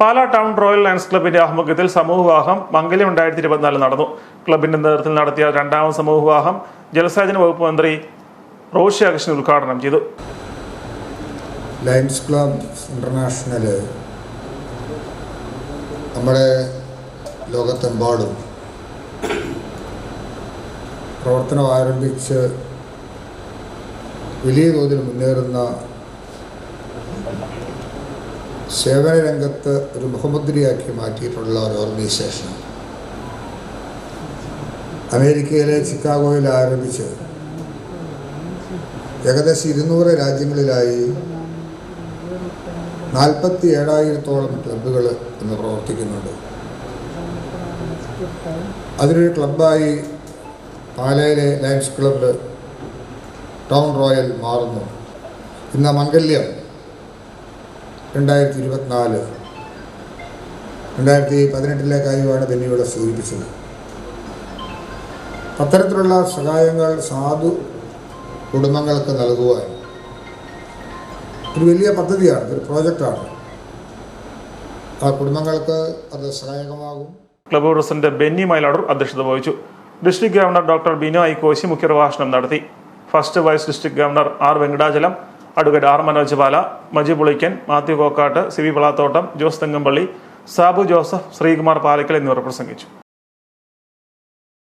Pala town royal lions ക്ലബിന്റെ ആഭിമുഖ്യത്തിൽ സമൂഹവാഹം മംഗല്യം രണ്ടായിരത്തി ഇരുപത്തിനാല് നടന്നു. ക്ലബിന്റെ നേതൃത്വത്തിൽ നടത്തിയ രണ്ടാമത് സമൂഹവാഹം ജലസേചന വകുപ്പ് മന്ത്രി റോഷി അകൃഷ്ണൻ ഉദ്ഘാടനം ചെയ്തു. ലയൺസ് ക്ലബ് ഇന്റർനാഷണൽ നമ്മുടെ ലോകത്തെമ്പാടും പ്രവർത്തനം ആരംഭിച്ച് വലിയ തോതിൽ മുന്നേറുന്ന സേവന രംഗത്ത് ഒരു മുഖമുദ്രയാക്കി മാറ്റിയിട്ടുള്ള ഒരു ഓർഗനൈസേഷൻ. അമേരിക്കയിലെ ചിക്കാഗോയിൽ ആരംഭിച്ച് ഏകദേശം ഇരുന്നൂറ് രാജ്യങ്ങളിലായി നാൽപ്പത്തി ഏഴായിരത്തോളം ക്ലബ്ബുകൾ ഇന്ന് പ്രവർത്തിക്കുന്നുണ്ട്. അതിലൊരു ക്ലബ്ബായി പാലയിലെ ലയൺസ് ക്ലബ് ടൗൺ റോയൽ മാറുന്നു. ഇന്ന് മംഗല്യം രണ്ടായിരത്തി ഇരുപത്തിനാല് രണ്ടായിരത്തി പതിനെട്ടിലെ കാര്യമാണ് ബെന്നിയുടെ സൂചിപ്പിച്ചത്. അത്തരത്തിലുള്ള സഹായങ്ങൾ സാധു കുടുംബങ്ങൾക്ക് നൽകുവാൻ ഒരു വലിയ പദ്ധതിയാണ് ഒരു പ്രോജക്റ്റാണ്. ആ കുടുംബങ്ങൾക്ക് അത് സഹായകമാകും. ക്ലബ് പ്രസിഡന്റ് ബെന്നി മൈലാടൂർ അധ്യക്ഷത വഹിച്ചു. District governor doctor Bino Koshy മുഖ്യപ്രഭാഷണം നടത്തി. First vice district governor R Venkatachalam advocate R Manoj Bala Maji Pulickan Mathew Kokkattu C V Valathottam Jose Thengampally Sabu Joseph Sreekumar Palakkal എന്നിവർ പ്രസംഗിച്ചു.